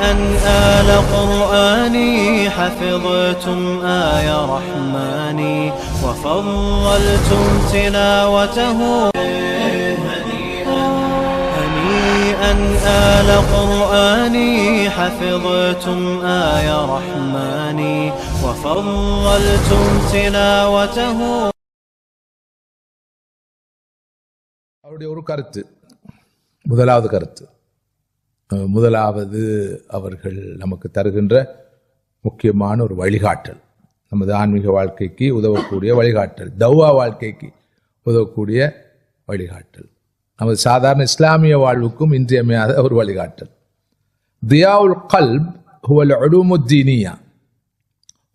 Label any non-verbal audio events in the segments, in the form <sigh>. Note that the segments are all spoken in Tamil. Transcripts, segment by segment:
هنيئا آل قرآني حفظتم آي رحماني وفضلتم تلاوته هنيئا آل قرآني حفظتم آي رحماني وفضلتم تلاوته அவருடைய ஒரு கருத்து முதலாவது கருத்து அஹ் முதலாவது அவர்கள் நமக்கு தருகின்ற முக்கியமான ஒரு வழிகாட்டல். நமது ஆன்மீக வாழ்க்கைக்கு உதவக்கூடிய வழிகாட்டல். தௌவா வாழ்க்கைக்கு உதவக்கூடிய வழிகாட்டல். நமது சாதாரண இஸ்லாமிய வாழ்வுக்கும் இன்றியமையாத ஒரு வழிகாட்டல். தியாவுல் கல்ப் ஹுவல் அழுமுத்தீனியா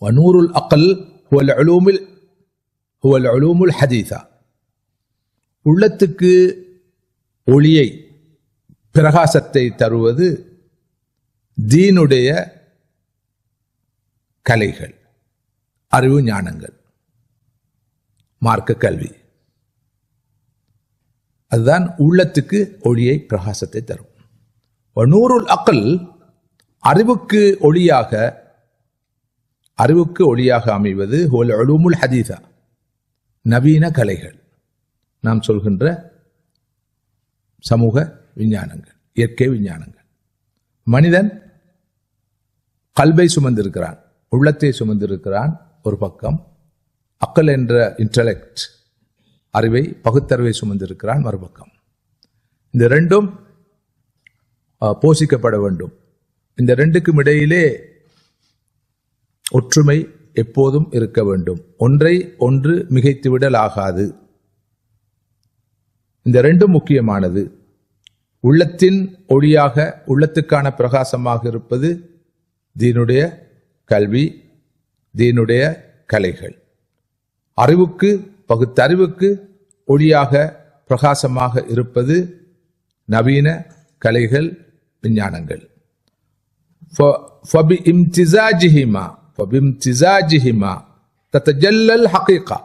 வனூருல் அகல் ஹுவல் அழுமில் ஹுவல் அழுமுல் ஹதீஸா. உள்ளத்துக்கு ஒளியை பிரகாசத்தை தருவது தீனுடைய கலைகள் அறிவு ஞானங்கள் மார்க்க கல்வி. அதுதான் உள்ளத்துக்கு ஒளியை பிரகாசத்தை தரும். நூறுல் அக்கல் அறிவுக்கு ஒளியாக அறிவுக்கு ஒளியாக அமைவது ஹோல் அலுமுல் ஹதீதா நவீன கலைகள். நாம் சொல்கின்ற சமூக விஞ்ஞானங்கள். இயற்கை விஞ்ஞானங்கள். மனிதன் கல்வை சுமந்திருக்கிறான் உள்ளத்தை சுமந்திருக்கிறான் ஒரு பக்கம் அக்கல் என்ற இன்டலெக்ட் அறிவை பகுத்தறிவை சுமந்திருக்கிறான் மறுபக்கம் இந்த ரெண்டும் போஷிக்கப்பட வேண்டும். இந்த ரெண்டுக்கும் இடையிலே ஒற்றுமை எப்போதும் இருக்க வேண்டும். ஒன்றை ஒன்று மிகைத்துவிடல் ஆகாது இந்த ரெண்டும் முக்கியமானது. உள்ளத்தின் ஒளியாக உள்ளத்துக்கான பிரகாசமாக இருப்பது தீனுடைய கல்வி தீனுடைய கலைகள். அறிவுக்கு பகுத்தறிவுக்கு ஒளியாக பிரகாசமாக இருப்பது நவீன கலைகள் விஞ்ஞானங்கள். இம்திசாஜிஹிமா இம்திசாஜிஹிமா தத்தஜல்லல் ஹகீகா.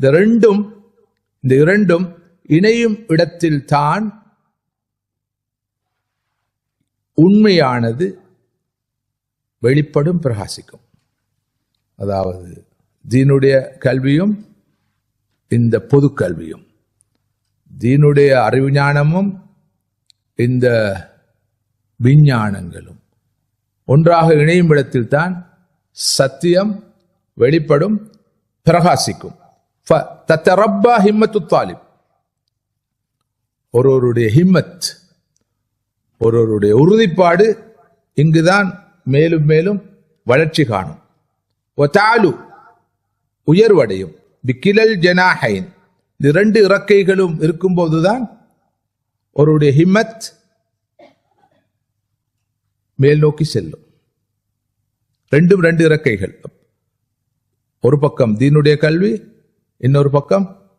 இந்த ரெண்டும் இந்த இரண்டும் இணையும் இடத்தில் தான் உண்மையானது வெளிப்படும் பிரகாசிக்கும். அதாவது தீனுடைய கல்வியும் இந்த பொது கல்வியும். தீனுடைய அறிவு ஞானமும் இந்த விஞ்ஞானங்களும். ஒன்றாக இணையும் இடத்தில்தான் சத்தியம் வெளிப்படும் பிரகாசிக்கும். ஃப- தத்தரப்பா ஹிம்மத்து தாலிப். ஒருவருடைய ஹிம்மத் ஒருவருடைய உறுதிப்பாடு இங்குதான் மேலும் மேலும் வளர்ச்சி காணும். ஒத்தாலு உயர்வடையும். பிக்கிலல் ஜனாஹைன். இந்த இரண்டு இறக்கைகளும் இருக்கும்போதுதான் ஒருவருடைய ஹிம்மத் மேல் நோக்கி செல்லும். ரெண்டும் ரெண்டு இறக்கைகள். ஒரு பக்கம் தீனுடைய கல்வி இன்னொரு பக்கம்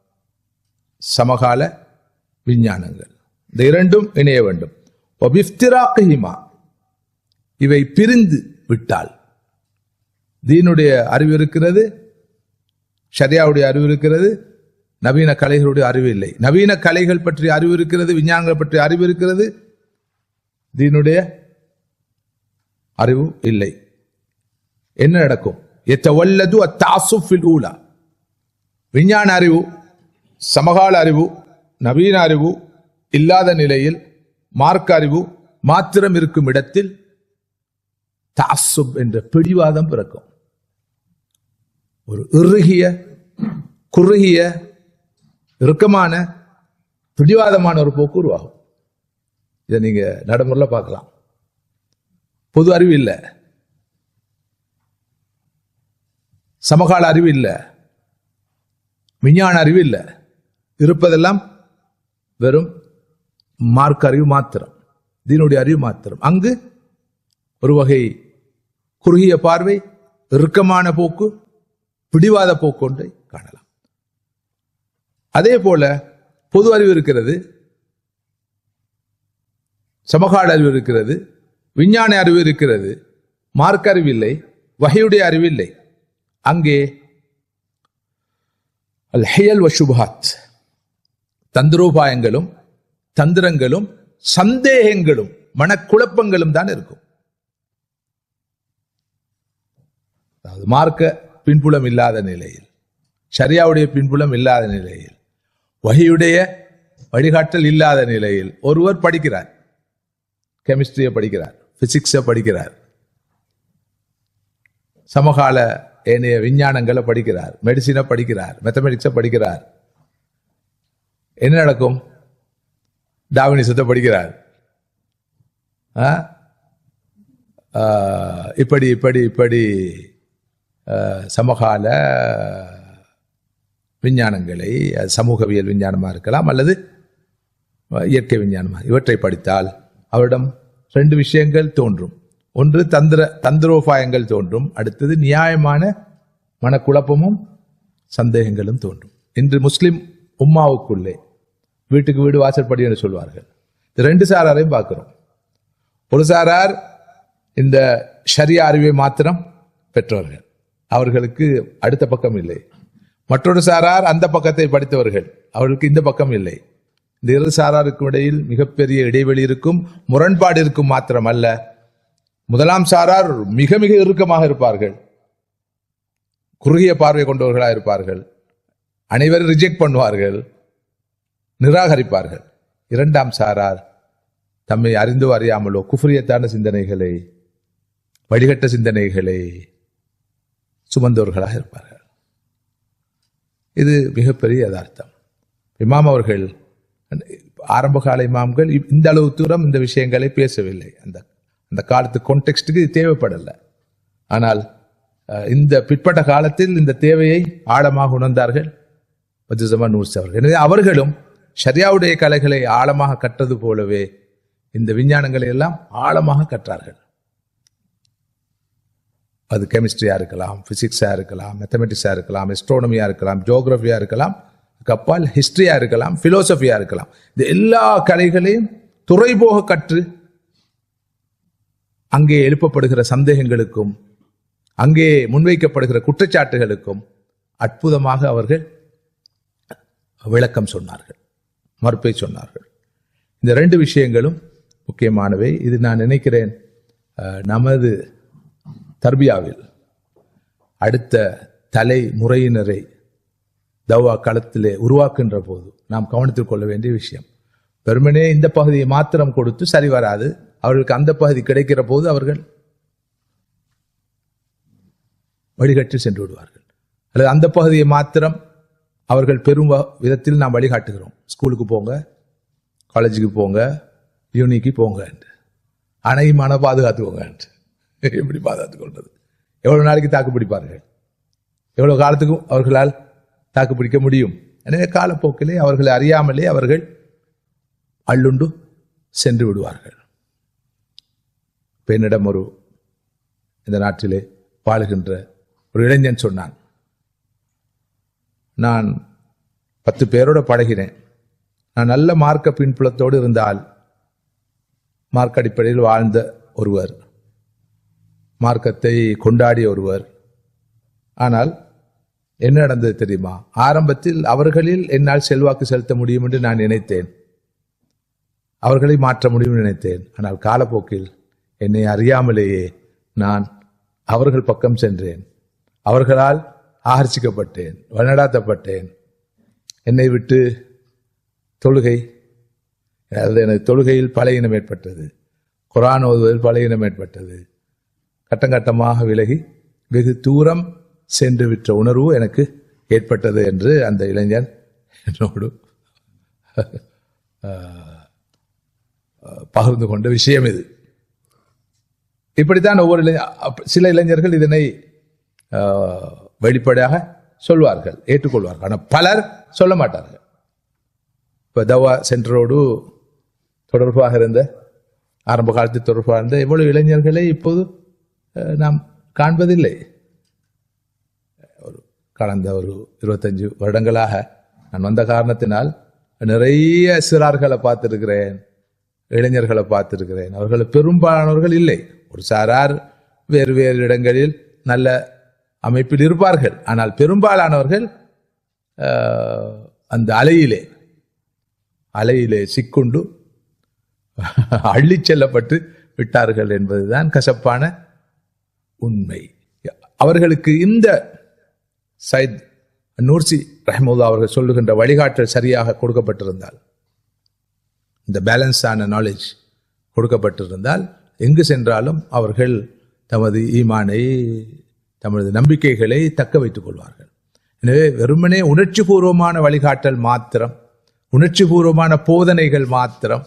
சமகால விஞ்ஞானங்கள். இந்த இரண்டும் இணைய வேண்டும். ஒபிஃப்திராக்கிமா இவை பிரிந்து விட்டால் தீனுடைய அறிவு இருக்கிறது ஷரியாவுடைய அறிவு இருக்கிறது நவீன கலைகளுடைய அறிவு இல்லை. நவீன கலைகள் பற்றி அறிவு இருக்கிறது விஞ்ஞானங்கள் பற்றி அறிவு இருக்கிறது தீனுடைய அறிவு இல்லை. என்ன நடக்கும்? எத்தவல்லது அத்தாசுஃபில் ஊலா. விஞ்ஞான அறிவு சமகால அறிவு நவீன அறிவு இல்லாத நிலையில் மார்க்க அறிவு மாத்திரம் இருக்கும் இடத்தில் தாசுப் என்ற பிடிவாதம் பிறக்கும். ஒரு இறுகிய குறுகிய இறுக்கமான பிடிவாதமான ஒரு போக்கு உருவாகும். இதை நீங்க நடைமுறையில் பார்க்கலாம். பொது அறிவு இல்லை. சமகால அறிவு இல்லை. விஞ்ஞான அறிவு இல்லை. இருப்பதெல்லாம் வெறும் மார்க் அறிவு மாத்திரம் தீனுடைய அறிவு மாத்திரம். அங்கு ஒரு வகை குறுகிய பார்வை இறுக்கமான போக்கு பிடிவாத போக்கு ஒன்றை காணலாம். அதே போல பொது அறிவு இருக்கிறது சமகால அறிவு இருக்கிறது விஞ்ஞான அறிவு இருக்கிறது மார்க் அறிவு இல்லை வகையுடைய அறிவு இல்லை. அங்கே அல் ஹெயல் வசுபாத் தந்திரோபாயங்களும் தந்திரங்களும் சந்தேகங்களும் மனக்குழப்பங்களும் தான் இருக்கும். அதாவது மார்க்க பின்புலம் இல்லாத நிலையில் சரியாவுடைய பின்புலம் இல்லாத நிலையில் வகையுடைய வழிகாட்டல் இல்லாத நிலையில் ஒருவர் படிக்கிறார். கெமிஸ்ட்ரியை படிக்கிறார் பிசிக்ஸை படிக்கிறார். சமகால ஏனைய விஞ்ஞானங்களை படிக்கிறார் மெடிசினை படிக்கிறார் மேத்தமெட்டிக்ஸை படிக்கிறார். என்ன நடக்கும்? டாவினிசத்தை படிக்கிறார். ஆ? இப்படி இப்படி இப்படி சமகால விஞ்ஞானங்களை சமூகவியல் விஞ்ஞானமாக இருக்கலாம் அல்லது இயற்கை விஞ்ஞானமாக இவற்றை படித்தால் அவரிடம் ரெண்டு விஷயங்கள் தோன்றும். ஒன்று தந்திர தந்திரோபாயங்கள் தோன்றும். அடுத்தது நியாயமான மனக்குழப்பமும் சந்தேகங்களும் தோன்றும். இன்று முஸ்லிம் உம்மாவுக்குள்ளே வீட்டுக்கு வீடு வாசற்படி என்று சொல்வார்கள். ரெண்டு சாராரையும் பார்க்கிறோம். ஒரு சாரார் இந்த ஷரியா அறிவை மாத்திரம் பெற்றவர்கள். அவர்களுக்கு அடுத்த பக்கம் இல்லை. மற்றொரு சாரார் அந்த பக்கத்தை படித்தவர்கள். அவர்களுக்கு இந்த பக்கம் இல்லை. இந்த இரு சாராருக்கும் இடையில் மிகப்பெரிய இடைவெளி இருக்கும் முரண்பாடு இருக்கும் மாத்திரம் அல்ல முதலாம் சாரார் மிக மிக இறுக்கமாக இருப்பார்கள். குறுகிய பார்வை கொண்டவர்களாக இருப்பார்கள் அனைவரும் ரிஜெக்ட் பண்ணுவார்கள். நிராகரிப்பார்கள். இரண்டாம் சாரார் தம்மை அறிந்தோ அறியாமலோ குஃப்ரியத்தான சிந்தனைகளை வழிகட்ட சிந்தனைகளை சுமந்தவர்களாக இருப்பார்கள். இது மிகப்பெரிய யதார்த்தம். இமாம் அவர்கள் ஆரம்ப கால இமாம்கள் இ- இந்த அளவு தூரம் இந்த விஷயங்களை பேசவில்லை. அந்த அந்த காலத்து கான்டெக்ஸ்டுக்கு இது தேவைப்படலை. ஆனால் இந்த பிற்பட்ட காலத்தில் இந்த தேவையை ஆழமாக உணர்ந்தார்கள். மதுசமா நூர்ஸ் அவர்கள். எனவே அவர்களும் ஷரியாவுடைய கலைகளை ஆழமாக கற்றது போலவே இந்த விஞ்ஞானங்களை எல்லாம் ஆழமாக கற்றார்கள். அது கெமிஸ்ட்ரியா இருக்கலாம் பிசிக்ஸா இருக்கலாம் மேத்தமெட்டிக்ஸா இருக்கலாம் எஸ்ட்ரோனமியா இருக்கலாம் ஜியோகிரபியா இருக்கலாம் கப்பால் ஹிஸ்டரியா இருக்கலாம் பிலோசபியா இருக்கலாம். இந்த எல்லா கலைகளையும் துறைபோக கற்று அங்கே எழுப்பப்படுகிற சந்தேகங்களுக்கும் அங்கே முன்வைக்கப்படுகிற குற்றச்சாட்டுகளுக்கும் அற்புதமாக அவர்கள் விளக்கம் சொன்னார்கள். மறுப்பை சொன்னார்கள். இந்த ரெண்டு விஷயங்களும் முக்கியமானவை. இது நான் நினைக்கிறேன் நமது தர்பியாவில் அடுத்த தலைமுறையினரை தவா களத்திலே உருவாக்குகின்ற போது நாம் கவனத்தில் கொள்ள வேண்டிய விஷயம். பெருமனே இந்த பகுதியை மாத்திரம் கொடுத்து சரி வராது. அவர்களுக்கு அந்த பகுதி கிடைக்கிற போது அவர்கள் வழிகட்டி சென்று விடுவார்கள். அல்லது அந்த பகுதியை மாத்திரம் அவர்கள் பெரும் விதத்தில் நாம் வழிகாட்டுகிறோம். ஸ்கூலுக்கு போங்க காலேஜுக்கு போங்க யூனிக்கு போங்க என்று. அணையுமான பாதுகாத்துக்கோங்க எப்படி பாதுகாத்துக்கொண்டது கொள்வது? நாளைக்கு தாக்கு பிடிப்பார்கள்? எவ்வளோ காலத்துக்கும் அவர்களால் தாக்கு பிடிக்க முடியும்? எனவே காலப்போக்கிலே அவர்களை அறியாமலே அவர்கள் அள்ளுண்டு சென்று விடுவார்கள். பெண்ணிடம் ஒரு இந்த நாட்டிலே வாழுகின்ற ஒரு இளைஞன் சொன்னான். நான் பத்து பேரோட பழகிறேன். நான் நல்ல மார்க்க பின்புலத்தோடு இருந்தால் மார்க் அடிப்படையில் வாழ்ந்த ஒருவர் மார்க்கத்தை கொண்டாடிய ஒருவர். ஆனால் என்ன நடந்தது தெரியுமா? ஆரம்பத்தில் அவர்களில் என்னால் செல்வாக்கு செலுத்த முடியும் என்று நான் நினைத்தேன். அவர்களை மாற்ற முடியும் நினைத்தேன். ஆனால் காலப்போக்கில் என்னை அறியாமலேயே நான் அவர்கள் பக்கம் சென்றேன். அவர்களால் ஆகர்ஷிக்கப்பட்டேன் வழிநடாத்தப்பட்டேன். என்னை விட்டு தொழுகை. அதாவது எனக்கு தொழுகையில் பழையினம் ஏற்பட்டது. குரான் ஓதுவதில் பழையினம் ஏற்பட்டது. கட்டங்கட்டமாக விலகி வெகு தூரம் சென்று விட்ட உணர்வு எனக்கு ஏற்பட்டது என்று அந்த இளைஞன் என்னோடு பகிர்ந்து கொண்ட விஷயம் இது. இப்படித்தான் ஒவ்வொரு இளைஞ சில இளைஞர்கள் இதனை வெளிப்படையாக சொல்வார்கள் ஏற்றுக்கொள்வார்கள். ஆனால் பலர் சொல்ல மாட்டார்கள். இப்போ தவா சென்டரோடு தொடர்பாக இருந்த ஆரம்ப காலத்தில் தொடர்பாக இருந்த எவ்வளவு இளைஞர்களை இப்போது நாம் காண்பதில்லை. ஒரு கடந்த ஒரு இருபத்தஞ்சு வருடங்களாக நான் வந்த காரணத்தினால் நிறைய சிறார்களை பார்த்துருக்கிறேன் இளைஞர்களை பார்த்திருக்கிறேன். அவர்கள் பெரும்பாலானவர்கள் இல்லை. ஒரு சாரார் வேறு வேறு இடங்களில் நல்ல அமைப்பில் இருப்பார்கள். ஆனால் பெரும்பாலானவர்கள் அந்த அலையிலே அலையிலே சிக்குண்டு <laughs> அள்ளிச் செல்லப்பட்டு விட்டார்கள் என்பதுதான் கசப்பான உண்மை. அவர்களுக்கு இந்த சைத் நூர்சி ரஹமுல்லா அவர்கள் சொல்லுகின்ற வழிகாட்டல் சரியாக கொடுக்கப்பட்டிருந்தால் இந்த பேலன்ஸான நாலேஜ் கொடுக்கப்பட்டிருந்தால் எங்கு சென்றாலும் அவர்கள் தமது ஈமானை தமது நம்பிக்கைகளை தக்க வைத்துக் கொள்வார்கள். எனவே வெறுமனே உணர்ச்சி பூர்வமான வழிகாட்டல் மாத்திரம் உணர்ச்சி பூர்வமான போதனைகள் மாத்திரம்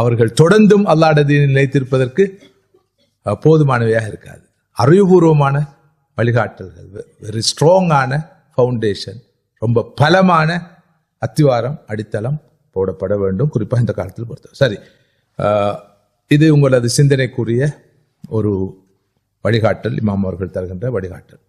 அவர்கள் தொடர்ந்தும் அல்லாடதீனில் நிலைத்திருப்பதற்கு போதுமானவையாக இருக்காது. அறிவுபூர்வமான வழிகாட்டல்கள் வெரி ஸ்ட்ராங்கான ஃபவுண்டேஷன் ரொம்ப பலமான அத்திவாரம் அடித்தளம் போடப்பட வேண்டும். குறிப்பாக இந்த காலத்தில் பொறுத்த சரி இது உங்களது சிந்தனைக்குரிய ஒரு வழிகாட்டல் இமாம் அவர்கள் தருகின்ற வழிகாட்டல்.